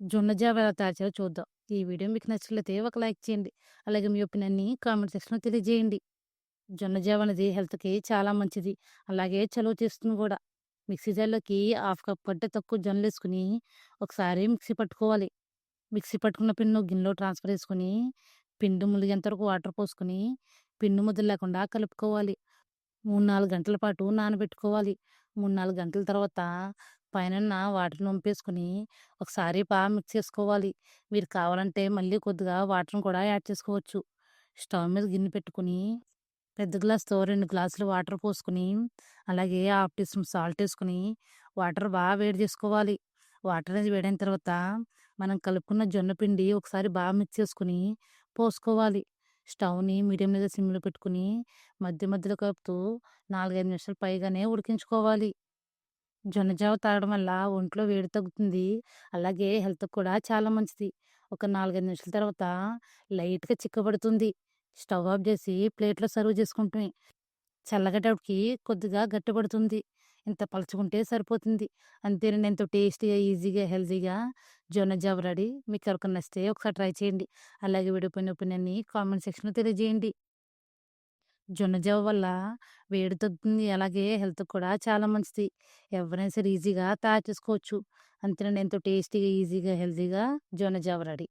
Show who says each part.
Speaker 1: జొన్న జావ ఎలా తయారు చేయాలో చూద్దాం. ఈ వీడియో మీకు నచ్చినట్లయితే ఒక లైక్ చేయండి. అలాగే మీ ఒపీనియన్‌ని కామెంట్ సెక్షన్‌లో తెలియజేయండి. జొన్న జావ అనేది హెల్త్‌కి చాలా మంచిది. అలాగే చలువ చేస్తుంది కూడా మిక్సీ జార్‌లోకి హాఫ్ కప్ కంటే తక్కువ జొన్నలు వేసుకుని ఒకసారి మిక్సీ పట్టుకోవాలి. మిక్సీ పట్టుకున్న పిండిని గిన్నెలో ట్రాన్స్‌ఫర్ చేసుకొని, పిండి ములిగేంత వరకు వాటర్ పోసుకొని, పిండి ముద్దలు లేకుండా కలుపుకోవాలి. 3, 4 గంటల పాటు నానబెట్టుకోవాలి. 3, 4 గంటల తర్వాత పైనున్న వాటర్‌ని వంపేసుకొని ఒకసారి బాగా మిక్స్ చేసుకోవాలి. మీరు కావాలంటే మళ్ళీ కొద్దిగా వాటర్‌ని కూడా యాడ్ చేసుకోవచ్చు. స్టవ్ మీద గిన్నె పెట్టుకొని, పెద్ద గ్లాస్‌తో రెండు గ్లాసులు వాటర్ పోసుకొని, అలాగే హాఫ్ టీ స్పూన్ సాల్ట్ వేసుకుని వాటర్ బాగా వేడి చేసుకోవాలి. వాటర్ అనేది వేడైన తర్వాత మనం కలుపుకున్న జొన్న పిండి ఒకసారి బాగా మిక్స్ చేసుకొని పోసుకోవాలి. స్టవ్‌ని మీడియం లేదా సిమ్‌లో పెట్టుకొని మధ్య మధ్యలో కలుపుతూ 4, 5 నిమిషాలు పైగానే ఉడికించుకోవాలి. జొన్న జావ తాగడం వల్ల ఒంట్లో వేడి తగ్గుతుంది. అలాగే హెల్త్‌కి కూడా చాలా మంచిది. ఒక 4, 5 నిమిషాల తర్వాత లైట్‌గా చిక్కబడుతుంది. స్టవ్ ఆఫ్ చేసి ప్లేట్‌లో సర్వ్ చేసుకుంటుంది చల్లగడ్డకి కొద్దిగా గట్టిపడుతుంది. ఇంత పలుచుకుంటే సరిపోతుంది. అంతేనండి ఎంతో టేస్టీగా, ఈజీగా, హెల్తీగా జొన్న జావ రెడీ. మీకు ఎవరికి నచ్చితే ఒకసారి ట్రై చేయండి. అలాగే విడిపోయిన ఒపీనియన్‌ని కామెంట్ సెక్షన్‌లో తెలియజేయండి. జొన్న జావ వల్ల వేడి తగ్గుతుంది. అలాగే హెల్త్‌కి కూడా చాలా మంచిది. ఎవరైనా సరే ఈజీగా తయారు చేసుకోవచ్చు. అంతేనండి ఎంతో టేస్టీగా, ఈజీగా, హెల్తీగా జొన్న జావ రెడీ.